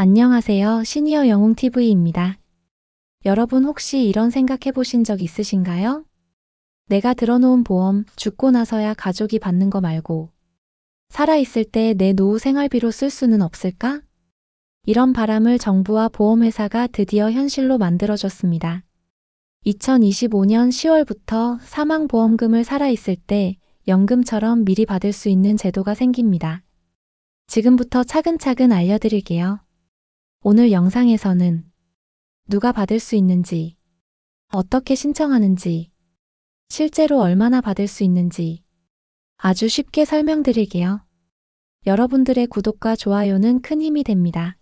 안녕하세요. 시니어 영웅TV입니다. 여러분 혹시 이런 생각해 보신 적 있으신가요? 내가 들어놓은 보험 죽고 나서야 가족이 받는 거 말고 살아있을 때 내 노후 생활비로 쓸 수는 없을까? 이런 바람을 정부와 보험회사가 드디어 현실로 만들어줬습니다. 2025년 10월부터 사망보험금을 살아있을 때 연금처럼 미리 받을 수 있는 제도가 생깁니다. 지금부터 차근차근 알려드릴게요. 오늘 영상에서는 누가 받을 수 있는지, 어떻게 신청하는지, 실제로 얼마나 받을 수 있는지 아주 쉽게 설명드릴게요. 여러분들의 구독과 좋아요는 큰 힘이 됩니다.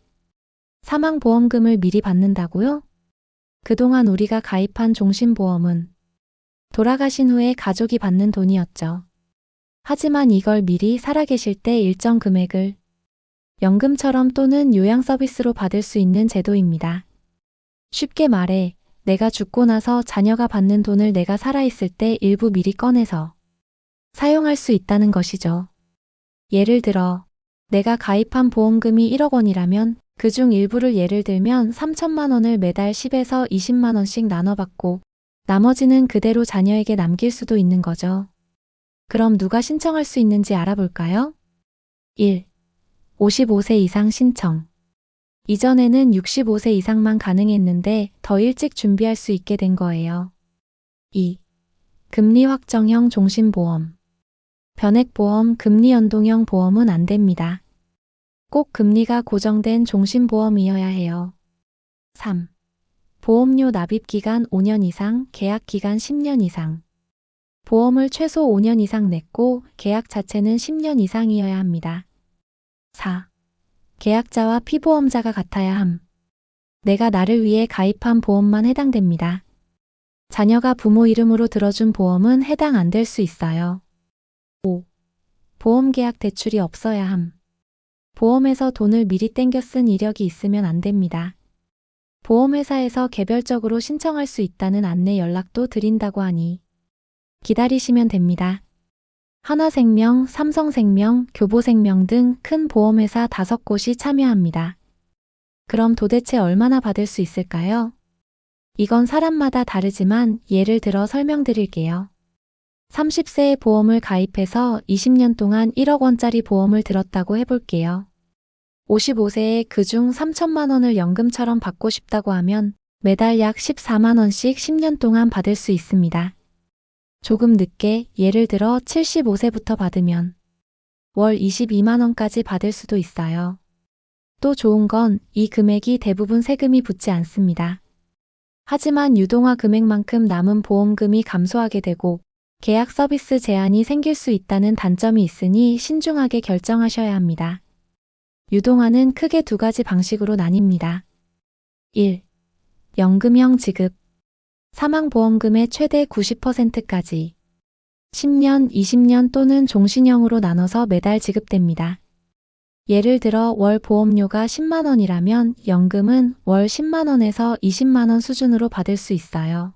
사망보험금을 미리 받는다고요? 그동안 우리가 가입한 종신보험은 돌아가신 후에 가족이 받는 돈이었죠. 하지만 이걸 미리 살아계실 때 일정 금액을 연금처럼 또는 요양 서비스로 받을 수 있는 제도입니다. 쉽게 말해, 내가 죽고 나서 자녀가 받는 돈을 내가 살아있을 때 일부 미리 꺼내서 사용할 수 있다는 것이죠. 예를 들어, 내가 가입한 보험금이 1억 원이라면 그 중 일부를 예를 들면 3천만 원을 매달 10에서 20만 원씩 나눠받고 나머지는 그대로 자녀에게 남길 수도 있는 거죠. 그럼 누가 신청할 수 있는지 알아볼까요? 1. 55세 이상 신청. 이전에는 65세 이상만 가능했는데 더 일찍 준비할 수 있게 된 거예요. 2. 금리 확정형 종신보험. 변액보험, 금리 연동형 보험은 안 됩니다. 꼭 금리가 고정된 종신보험이어야 해요. 3. 보험료 납입 기간 5년 이상, 계약 기간 10년 이상. 보험을 최소 5년 이상 냈고 계약 자체는 10년 이상이어야 합니다. 4. 계약자와 피보험자가 같아야 함. 내가 나를 위해 가입한 보험만 해당됩니다. 자녀가 부모 이름으로 들어준 보험은 해당 안 될 수 있어요. 5. 보험 계약 대출이 없어야 함. 보험에서 돈을 미리 땡겨 쓴 이력이 있으면 안 됩니다. 보험회사에서 개별적으로 신청할 수 있다는 안내 연락도 드린다고 하니 기다리시면 됩니다. 하나생명, 삼성생명, 교보생명 등 큰 보험회사 다섯 곳이 참여합니다. 그럼 도대체 얼마나 받을 수 있을까요? 이건 사람마다 다르지만 예를 들어 설명드릴게요. 30세에 보험을 가입해서 20년 동안 1억 원짜리 보험을 들었다고 해볼게요. 55세에 그중 3천만 원을 연금처럼 받고 싶다고 하면 매달 약 14만 원씩 10년 동안 받을 수 있습니다. 조금 늦게 예를 들어 75세부터 받으면 월 22만 원까지 받을 수도 있어요. 또 좋은 건 이 금액이 대부분 세금이 붙지 않습니다. 하지만 유동화 금액만큼 남은 보험금이 감소하게 되고 계약 서비스 제한이 생길 수 있다는 단점이 있으니 신중하게 결정하셔야 합니다. 유동화는 크게 두 가지 방식으로 나뉩니다. 1. 연금형 지급. 사망보험금의 최대 90%까지 10년, 20년 또는 종신형으로 나눠서 매달 지급됩니다. 예를 들어 월 보험료가 10만 원이라면 연금은 월 10만 원에서 20만 원 수준으로 받을 수 있어요.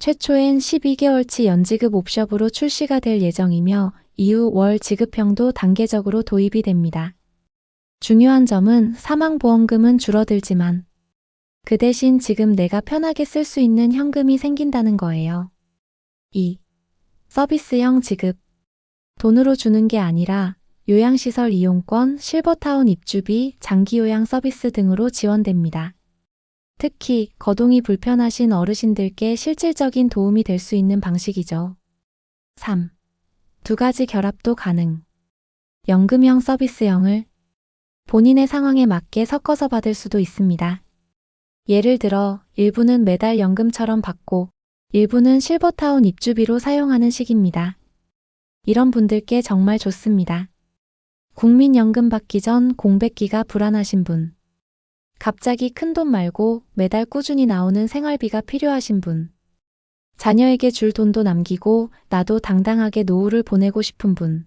최초엔 12개월치 연지급 옵션으로 출시가 될 예정이며 이후 월 지급형도 단계적으로 도입이 됩니다. 중요한 점은 사망보험금은 줄어들지만 그 대신 지금 내가 편하게 쓸 수 있는 현금이 생긴다는 거예요. 2. 서비스형 지급. 돈으로 주는 게 아니라 요양시설 이용권, 실버타운 입주비, 장기요양 서비스 등으로 지원됩니다. 특히 거동이 불편하신 어르신들께 실질적인 도움이 될 수 있는 방식이죠. 3. 두 가지 결합도 가능. 연금형 서비스형을 본인의 상황에 맞게 섞어서 받을 수도 있습니다. 예를 들어 일부는 매달 연금처럼 받고 일부는 실버타운 입주비로 사용하는 식입니다. 이런 분들께 정말 좋습니다. 국민연금 받기 전 공백기가 불안하신 분. 갑자기 큰 돈 말고 매달 꾸준히 나오는 생활비가 필요하신 분. 자녀에게 줄 돈도 남기고 나도 당당하게 노후를 보내고 싶은 분.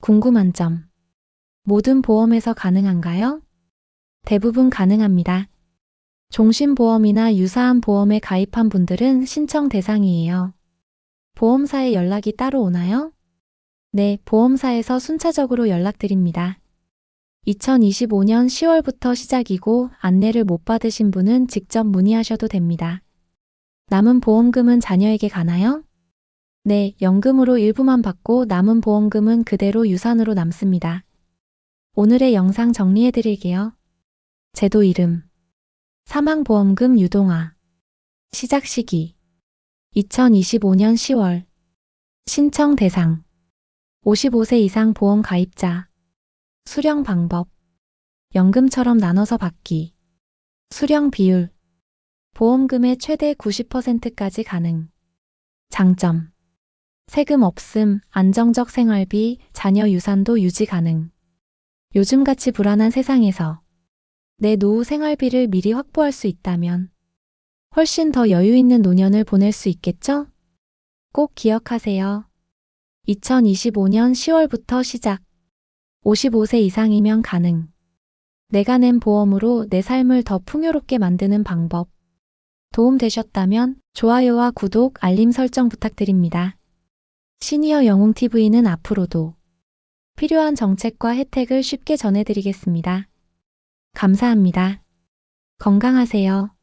궁금한 점. 모든 보험에서 가능한가요? 대부분 가능합니다. 종신보험이나 유사한 보험에 가입한 분들은 신청 대상이에요. 보험사에 연락이 따로 오나요? 네, 보험사에서 순차적으로 연락드립니다. 2025년 10월부터 시작이고 안내를 못 받으신 분은 직접 문의하셔도 됩니다. 남은 보험금은 자녀에게 가나요? 네, 연금으로 일부만 받고 남은 보험금은 그대로 유산으로 남습니다. 오늘의 영상 정리해 드릴게요. 제도 이름 사망보험금 유동화. 시작 시기. 2025년 10월. 신청 대상. 55세 이상 보험 가입자. 수령 방법. 연금처럼 나눠서 받기. 수령 비율. 보험금의 최대 90%까지 가능. 장점. 세금 없음, 안정적 생활비, 자녀 유산도 유지 가능. 요즘같이 불안한 세상에서 내 노후 생활비를 미리 확보할 수 있다면 훨씬 더 여유 있는 노년을 보낼 수 있겠죠? 꼭 기억하세요. 2025년 10월부터 시작. 55세 이상이면 가능. 내가 낸 보험으로 내 삶을 더 풍요롭게 만드는 방법. 도움 되셨다면 좋아요와 구독, 알림 설정 부탁드립니다. 시니어 영웅TV는 앞으로도 필요한 정책과 혜택을 쉽게 전해드리겠습니다. 감사합니다. 건강하세요.